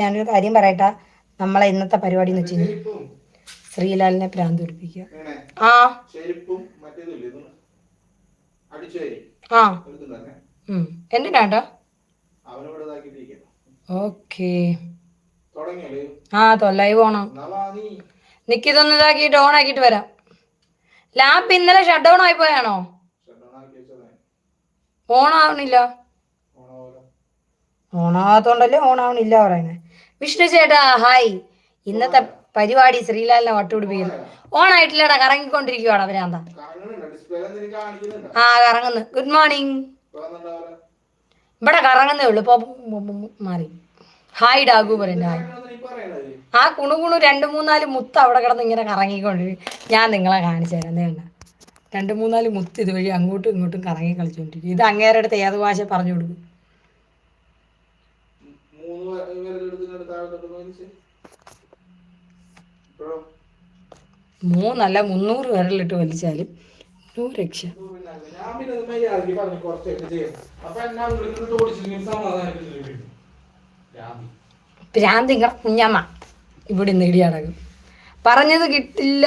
ഞാനൊരു കാര്യം പറയട്ടെ. നമ്മളെ ഇന്നത്തെ പരിപാടി എന്ന് വെച്ച് കഴിഞ്ഞാൽ ചെരുപ്പും ശ്രീലാലിനെ ഭ്രാന്ത് പിടിപ്പിക്കുക ആ. എന്തിനാട്ടോ ഓക്കേ. ആ തൊല്ലായി പോണം. എന്നാ വാ നീ നിക്കിതൊന്ന് ഇതാക്കിയിട്ട് ഓൺ ആക്കിയിട്ട് വരാം. ലാപ്പ് ഇന്നലെ ഷട്ട് ഡൗൺ ആയി പോയാണോ? ഓൺ ആവണില്ല. ആവാത്തോണ്ടല്ലേ ഓൺ ആവണില്ല പറയുന്നത് വിഷ്ണു ചേട്ടാ ഹായ്. ഇന്നത്തെ പരിപാടി ശ്രീലാലിനെ വട്ടുപിടിപ്പിക്കുന്നു. ഓൺ ആയിട്ടില്ലടാ കറങ്ങിക്കൊണ്ടിരിക്കുവാടാ അവരാന്താ. ആ കറങ്ങുന്നു. ഗുഡ് മോർണിംഗ് ഇവിടെ കറങ്ങുന്നേ ഉള്ളു. ഇപ്പൊ മാറി. ഹായ് ഡാഗു പറയുന്നു ഹായ് ആ കുണു കുണു രണ്ട് മൂന്നാൽ മുത്ത് അവിടെ കിടന്ന് ഇങ്ങനെ കറങ്ങിക്കൊണ്ടിരിക്കും ഞാൻ നിങ്ങളെ കാണിച്ചു തരാം. ദേ രണ്ടു രണ്ട് മൂന്നാൽ മുത്ത് ഇതുവഴി അങ്ങോട്ടും ഇങ്ങോട്ടും കറങ്ങി കളിച്ചുകൊണ്ടിരിക്കും ഇത് അങ്ങേരുടെ അടുത്ത് ഏത് ഭാഷ പറഞ്ഞു കൊടുക്കും? മൂന്നല്ല മുന്നൂറ് വിരലിട്ട് വലിച്ചാലും രക്ഷ. ഭ്രാന്തി കുഞ്ഞമ്മ. ഇവിടെ നേടി അടങ്ങും പറഞ്ഞത് കിട്ടില്ല.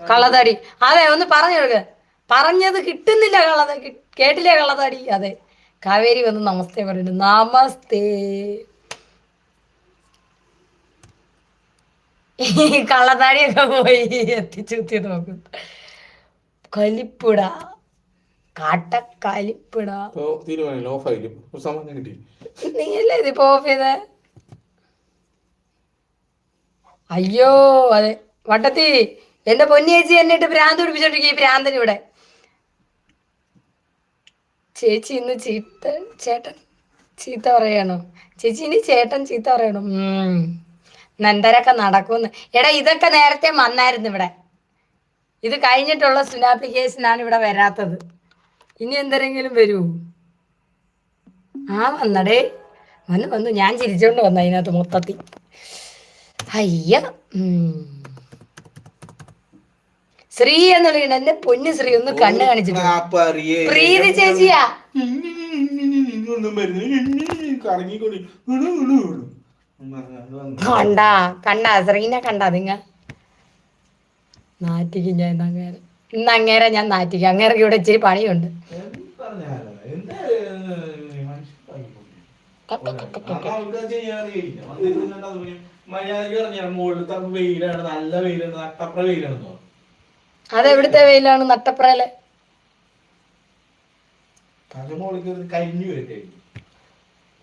കള്ളതാടി. അതെ ഒന്ന് പറഞ്ഞു കൊടുക്ക. പറഞ്ഞത് കിട്ടുന്നില്ല കള്ളത കേട്ടില്ലേ കള്ളതടി? അതെ. കാവേരി വന്ന് നമസ്തേ പറയുന്നു നമസ്തേ. കള്ളത്താടിയൊക്കെ പോയി എത്തിച്ചുത്തി നോക്കും കലിപ്പിട. കിട്ടി. നീയല്ലേ ഇതിപ്പോ ഓഫ് ചെയ്ത? അയ്യോ അതെ. വട്ടത്തി എന്റെ പൊന്നിയേച്ചി എന്നിട്ട് ഭ്രാന്ത് പിടിപ്പിച്ചോണ്ടിരിക്കും ഈ ഭ്രാന്തൻ ഇവിടെ. ചേച്ചി ഇന്ന് ചീത്ത ചേട്ടൻ ചീത്ത പറയണോ? ചേച്ചി ഇനി ചേട്ടൻ ചീത്ത പറയണോ? ഉം. നന്തരൊക്കെ നടക്കുന്നു എടാ ഇതൊക്കെ നേരത്തെ വന്നായിരുന്നു ഇവിടെ. ഇത് കഴിഞ്ഞിട്ടുള്ള സുനാപ്ലിക്കേഷനാണ് ഇവിടെ വരാത്തത്. ഇനി എന്തെങ്കിലും വരൂ. ആ വന്നടേ. വന്നു വന്നു. ഞാൻ ചിരിച്ചോണ്ട് വന്ന അതിനകത്ത് മൊത്തത്തിൽ. അയ്യ. ശ്രീ എന്ന് പറയുന്നത് എന്റെ പൊന്നു ശ്രീ ഒന്ന് കണ്ണ് കാണിച്ചിട്ട് പ്രീതി ചേച്ചിയാ കണ്ടാ കണ്ടാ ശ്രീനെ കണ്ടാ നിങ്ങ നാറ്റിക്കും ഞാൻ അങ്ങേരെ ഇന്ന് അങ്ങേരെ ഞാൻ നാറ്റിക്കും അങ്ങേരക്ക് ഇവിടെ ഇച്ചിരി പണിയുണ്ട് വെയിലാണ് നല്ല വെയിലാണ് അട്ടപ്ര വെയിലാണ് അതെവിടുത്തെ വെയിലാണ്? നട്ടപ്രയിലെ കരിഞ്ഞു വരട്ടെ.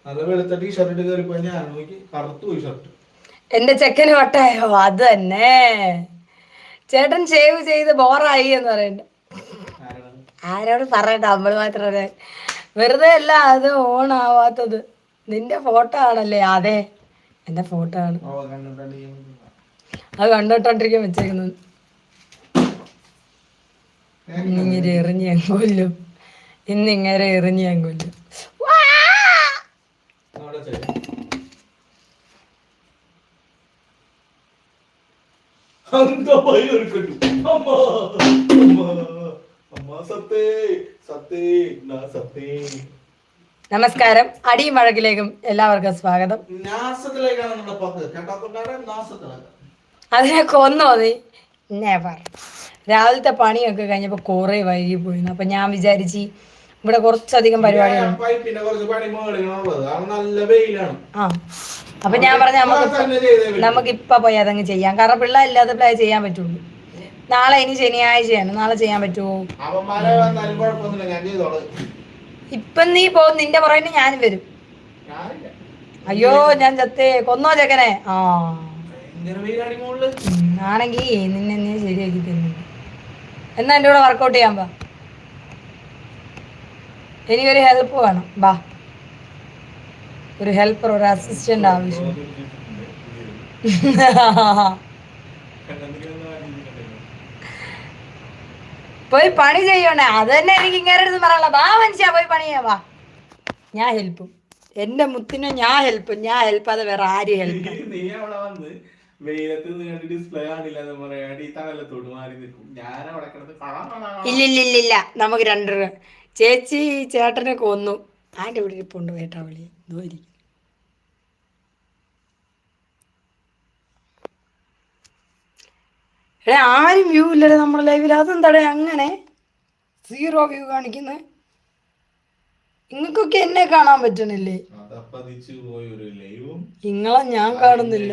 നല്ല വെളുത്ത ടീഷർട്ട് ഇട്ട് കയറിപ്പോ ഞാൻ നോക്കി കറുത്തു പോയി ഷർട്ട് എന്റെ ചെക്കന് വട്ടായോ? അത് തന്നെ. ചേട്ടൻ ഷേവ് ചെയ്ത് ബോറായി എന്ന് പറയണ്ട ആരോട് പറയണ്ട? നമ്മൾ മാത്രമേ വെറുതെ അല്ല അത് ഓൺ ആവാത്തത്. നിന്റെ ഫോട്ടോ ആണല്ലേ? അതെ. എന്റെ ഫോട്ടോ ആണ്. അത് കണ്ടോട്ടോണ്ടിരിക്കാൻ വെച്ചേക്കുന്നത്. ഇന്നിങ്ങനെ എറിഞ്ഞ് ഞാൻ കൊല്ലും. ഇന്നിങ്ങനെ എറിഞ്ഞ് ഞാൻ കൊല്ലും. നമസ്കാരം. അടിയും വഴക്കിലേക്കും എല്ലാവർക്കും സ്വാഗതം. അതിനെ കൊന്നോ നീ? നെവർ രാവിലത്തെ പണിയൊക്കെ കഴിഞ്ഞപ്പോൾ കുറേ വൈകി പോയിരുന്നു അപ്പം ഞാൻ വിചാരിച്ച് ഇവിടെ കുറച്ചധികം പരിപാടികളുണ്ട് ആ. അപ്പൊ ഞാൻ പറഞ്ഞ നമുക്ക്. നമുക്ക് ഇപ്പൊ പോയി അതങ്ങ് ചെയ്യാം. കാരണം പിള്ളേർ ഇല്ലാത്ത അത് ചെയ്യാൻ പറ്റുള്ളൂ. നാളെ ഇനി ശനിയാഴ്ചയാണ്. നാളെ ചെയ്യാൻ പറ്റുമോ ഇപ്പം നീ പോകും നിന്റെ പുറകിന് ഞാനും വരും. അയ്യോ ഞാൻ ചത്തേ. കൊന്നോ ചെക്കനെ? ആ. ആണെങ്കിൽ നിന്നെ നീ ശരിയാക്കി തരുന്നുണ്ട് എന്നാ എന്റെ കൂടെ വർക്കൗട്ട് ചെയ്യാൻ വാ. എനിക്കൊരു ഹെൽപ്പ് വേണം. വാ. ഒരു ഹെൽപ്പർ ഒരു അസിസ്റ്റന്റ് ആവശ്യം. പോയി പണി ചെയ്യണേ. അത് തന്നെ എനിക്ക് ഇങ്ങനെ അടുത്ത് പറയാനുള്ള. വാ മനുഷ്യ പോയി പണി ചെയ്യാൻ വാ. ഞാൻ ഹെൽപ്പും എന്റെ മുത്തിനെ ഞാൻ ഹെൽപ്പും ഞാൻ ഹെൽപ്പ് അത് വേറെ ആരും ഹെൽപ്പ് ഇല്ലില്ലില്ല ഡിസ്പ്ലേ എന്ന് നിൽക്കും. ഞാൻ നമുക്ക് രണ്ടു രൂപ ചേച്ചി ചേട്ടനെ കൊന്നു. ആന്റെ വീട്ടിൽ പോണ്ട് വേട്ടാവളി വിളി? എടാ ആരും വ്യൂ ഇല്ലല്ലോ നമ്മുടെ ലൈവിൽ അതെന്താടേ അങ്ങനെ? സീറോ വ്യൂ കാണിക്കുന്നേ. നിങ്ങൾക്കൊക്കെ എന്നെ കാണാൻ പറ്റണില്ലേ? അതപ്പതിച്ചു പോയ ഒരു ലൈവും നിങ്ങളെ ഞാൻ കാണുന്നില്ല.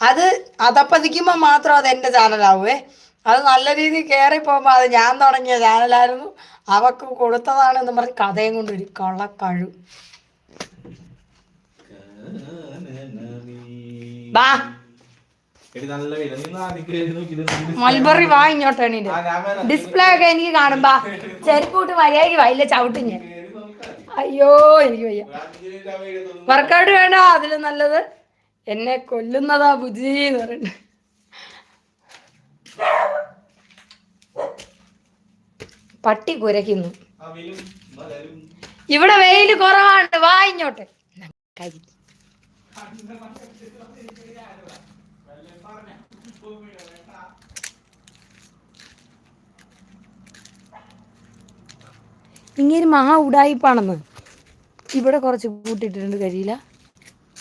അത് അതപ്പതിക്കുമ്പോൾ മാത്രം അത് എന്റെ ചാനലാവേ അത് നല്ല രീതിയിൽ കയറി പോകുമ്പോൾ അത് ഞാൻ തുടങ്ങിയ ചാനലായിരുന്നു അവക്ക് കൊടുത്തതാണെന്ന് പറഞ്ഞ് കഥയും കൊണ്ട് ഒരു കള്ളക്കഴു ബാ. മൽബറി വാ ഇങ്ങോട്ട് എണീറ്റ്. ആ, ഞാൻ വരാം. ഡിസ്പ്ലേ ഒക്കെ എനിക്ക് കാണുമ്പോ ചെരുപ്പൂട്ട് മര്യാദയ്ക്ക് വൈകില്ല ചവിട്ടും ഞാൻ. അയ്യോ എനിക്ക് വയ്യ. വർക്കൗട്ട് വേണ്ട അതിലും നല്ലത് എന്നെ കൊല്ലുന്നതാ ബുജി എന്ന് പറയുന്നത് പട്ടി കുരയ്ക്കുന്നു. മലരും. ഇവിടെ വെയിൽ കുറവാണ് വാ ഇങ്ങോട്ട്. കരി ഇങ്ങനെ മഹാ ഉടായിപ്പാണെന്ന്. ഇവിടെ കുറച്ച് കൂട്ടിയിട്ടിട്ടുണ്ട് കരിയില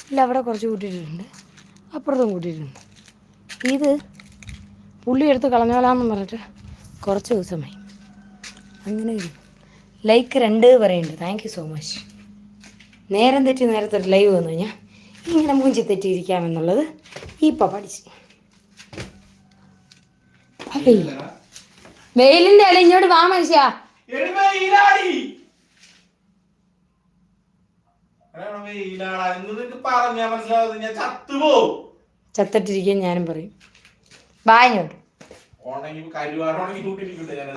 ഇല്ല അവിടെ കുറച്ച് കൂട്ടിയിട്ടിട്ടുണ്ട്. അപ്പുറത്തും കൂട്ടിയിട്ടുണ്ട്. ഇത് പുള്ളി എടുത്ത് കളഞ്ഞോളാമെന്ന് പറഞ്ഞിട്ട് കുറച്ച് ദിവസമായി. അങ്ങനെ ലൈക്ക് രണ്ട് പറയുന്നുണ്ട്. താങ്ക് യു സോ മച്ച് നേരം തെറ്റി നേരത്തെ ലൈവ് വന്നു കഴിഞ്ഞാൽ ഇങ്ങനെ മൂഞ്ചി തെറ്റിയിരിക്കാമെന്നുള്ളത് ഇപ്പോൾ പഠിച്ച് അപ്പേ വെയിലിന്റെ ഇല ഇങ്ങോട്ട് വാ മനുഷ്യ എടി വെയിലാടി. എടാ വെയിലാടാ. ഇന്ന് നിനക്ക് ഇല ഇങ്ങോട്ട് വാ മനുഷ്യ. ചത്തിട്ടിരിക്കാൻ ഞാനും പറയും. വാ ഇങ്ങോട്ട്.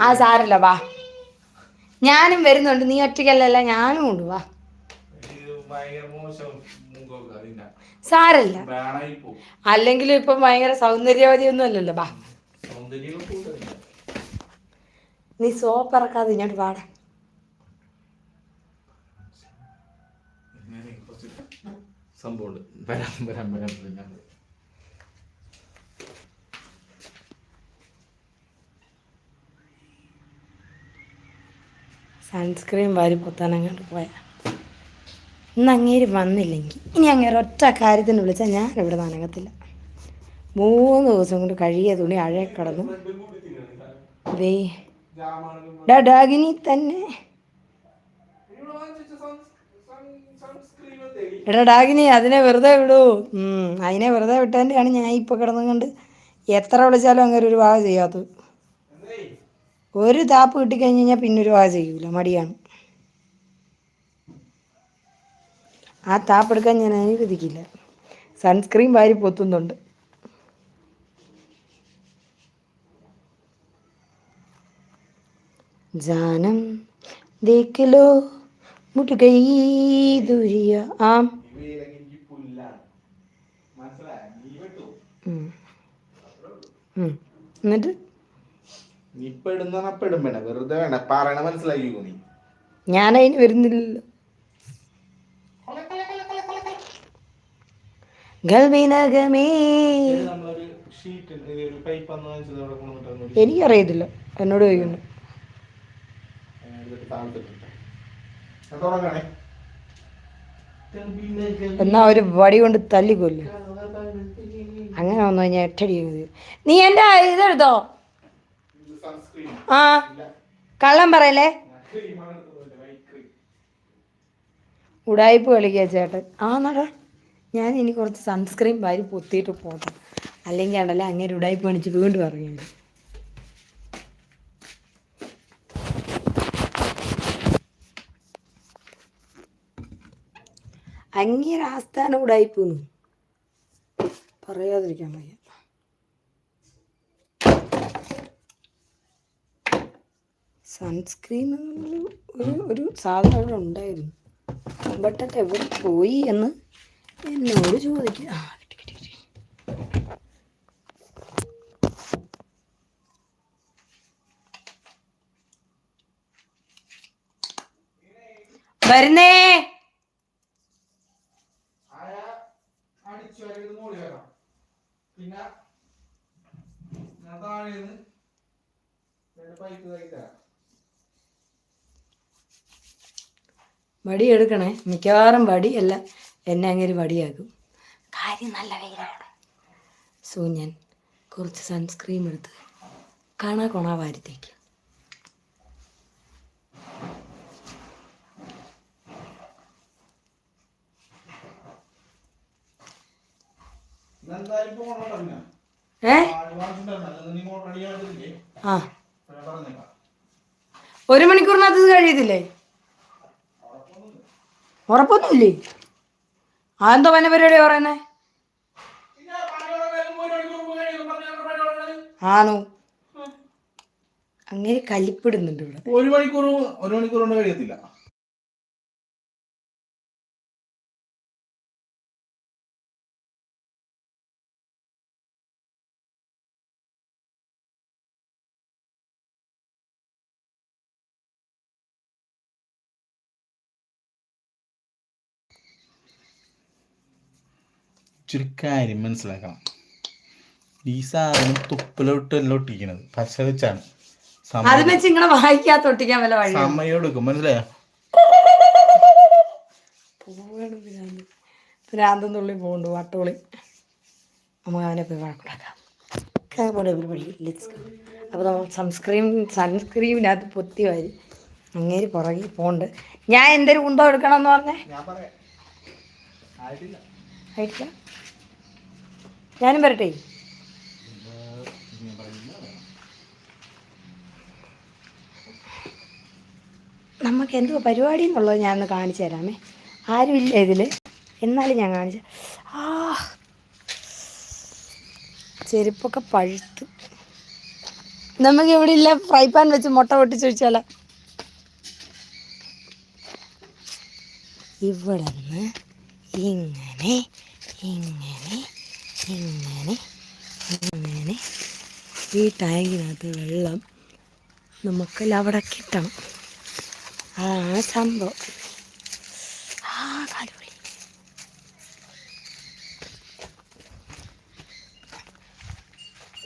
ആ സാരല്ല വാ. ഞാനും വരുന്നുണ്ട്. നീ ഒറ്റയ്ക്കല്ലല്ല ഞാനും ഉണ്ട്. വാ. സാരല്ല. അല്ലെങ്കിലും ഇപ്പം ഭയങ്കര സൗന്ദര്യവതി ഒന്നും അല്ലല്ലോ കൂടുതലില്ല. നീ സോപ്പ് ഇറക്കാതെ ഇങ്ങോട്ട് പാടാ സൺസ്ക്രീം സംഭവമുണ്ട്. വരാം വരാം വരാം ഞാൻ സൺസ്ക്രീൻ വാരി പൊത്താനങ്ങോട്ട് പോയാ. ഇന്ന് അങ്ങേര് വന്നില്ലെങ്കിൽ. ഇനി അങ്ങേര് ഒറ്റ കാര്യത്തിന് വിളിച്ചാൽ ഞാൻ ഇവിടെ നനകത്തില്ല. മൂന്ന് ദിവസം കൊണ്ട് കഴിയ തുണി അഴയെ കിടന്നു. ഡാഗിനി തന്നെ. എടാ ഡാഗിനി അതിനെ വെറുതെ വിടൂ. അതിനെ വെറുതെ വിട്ടതിന്റെയാണ് ഞാൻ ഇപ്പോൾ കിടന്നുകൊണ്ട് എത്ര വിളിച്ചാലും അങ്ങനെ ഒരു വാഹ ചെയ്യാത്തത്. ഒരു താപ്പ് കിട്ടിക്കഴിഞ്ഞ് കഴിഞ്ഞാൽ പിന്നെ ഒരു വാഹ ചെയ്യൂല മടിയാണ്. ആ താപ്പ് എടുക്കാൻ ഞാൻ അനുവദിക്കില്ല. സൺസ്ക്രീൻ വാരി പൊത്തുന്നുണ്ട്. ജാനം देख लो मुट गई दूरिया आम. എന്നിട്ട്? വെറുതെ വേണ്ട. പറയണ മനസ്സിലാക്കിക്കോ നീ. വരുന്നില്ലല്ലോ എനിക്കറിയത്തില്ല. എന്നോട് നമ്മളൊരു എന്നാ ഒരു വടി കൊണ്ട് തല്ലിക്കൊല്ല അങ്ങനെ വന്നു കഴിഞ്ഞാൽ എട്ടടി നീ എന്റെ ഇതെടുത്തോ? ആ. കള്ളം ക്രീം ഉടായ്പ കളിക്കുക ചേട്ടൻ. ആ നട. ഞാൻ ഇനി കുറച്ച് സൺസ്ക്രീൻ വാരി പൊത്തിയിട്ട് പോട്ടെ അല്ലെങ്കിൽ ആണല്ലേ അങ്ങനെ ഉടായ്പ കാണിച്ച് വീണ്ടും ഇറങ്ങിയത് അങ്ങേര ആസ്ഥാന ആയിപ്പോന്നു. പറയാതിരിക്കാൻ വയ്യ. സൺസ്ക്രീൻ ഒരു ഒരു സാധനം അവിടെ ഉണ്ടായിരുന്നു. ബട്ട് എവിടെ പോയി എന്ന് എന്നോട് ചോദിക്കുക. വരുന്നേ ആയ മോളി വരാം പിന്നെ ഞാൻ താഴേന്ന് പൈപ്പ് വടി എടുക്കണേ. മിക്കവാറും വടി അല്ല എന്നെ അങ്ങനെ വടിയാക്കും. കാര്യം നല്ല വെയിലാണ്. സോ ഞാൻ കുറച്ച് സൺസ്ക്രീം എടുത്ത് കാണാ കൊണാ വാരിത്തേക്ക് എന്തായാലും ഇപ്പൊ ഓണം പിന്നെ ഏ? ആ. ഒരു മണിക്കൂറിനകത്ത് കഴിയത്തില്ലേ? ഉറപ്പൊന്നുമില്ലേ. അതെന്തോ പന പരിപാടി പറയുന്നേ ആണോ? അങ്ങനെ കലിപ്പിടുന്നുണ്ട് ഇവിടെ. ഒരു മണിക്കൂർ ഒരു മണിക്കൂർ കൊണ്ട് കഴിയത്തില്ല. ഇച്ചിരി കാര്യം മനസ്സിലാക്കണം. ഈ സാധനം തുപ്പിലോട്ട് എല്ലാം ഒട്ടിക്കണത്. പശ വെച്ചാണ് സമയം അതിനെ വെച്ച് ഇങ്ങനെ വായിക്കാത്ത ഒട്ടിക്കാൻ വല്ല വഴി സമയം എടുക്കും മനസ്സിലായോ പോവാണ് ഭ്രാന്ത് പോകുന്നുണ്ട് വട്ടോളി. നമുക്ക് അവനെ പോയി വഴക്കുണ്ടാക്കാം. അപ്പോൾ നമ്മൾ സൺസ്ക്രീൻ സൺസ്ക്രീമിനകത്ത് പൊത്തി വാരി അങ്ങേര് പുറകിൽ പോണ്ട്. ഞാൻ എന്തൊരു കുന്തം എടുക്കണം എന്ന് പറഞ്ഞേ ആയിട്ടില്ല ഞാനും വരട്ടെ. നമുക്ക് എന്തോ പരിപാടി എന്നുള്ളത് ഞാനൊന്ന് കാണിച്ചു തരാമേ. ആരുമില്ല ഇതിൽ എന്നാലും ഞാൻ കാണിച്ചു ആ ചെരുപ്പൊക്കെ പഴുത്ത്. നമുക്ക് ഇവിടെ ഇല്ല ഫ്രൈ പാൻ വെച്ച് മുട്ട പൊട്ടിച്ച് വെച്ചാലോ. ഇവിടെ നിന്ന് ഇങ്ങനെ ഇങ്ങനെ ഇങ്ങനെ ഇങ്ങനെ. ഈ ടാങ്കിനകത്ത് വെള്ളം നമുക്ക് അവിടെ കിട്ടണം. അതാണ് സംഭവം.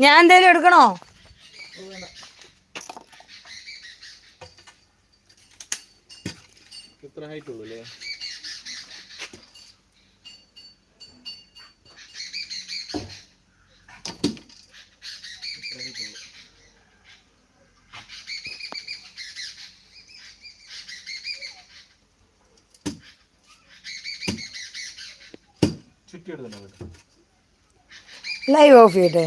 ഞാൻ എന്തേലും എടുക്കണോ? ഇത്ര ഹൈറ്റ് ഉള്ളൂ അല്ലേ? ലൈവ് ഓഫ് ചെയ്യട്ടെ.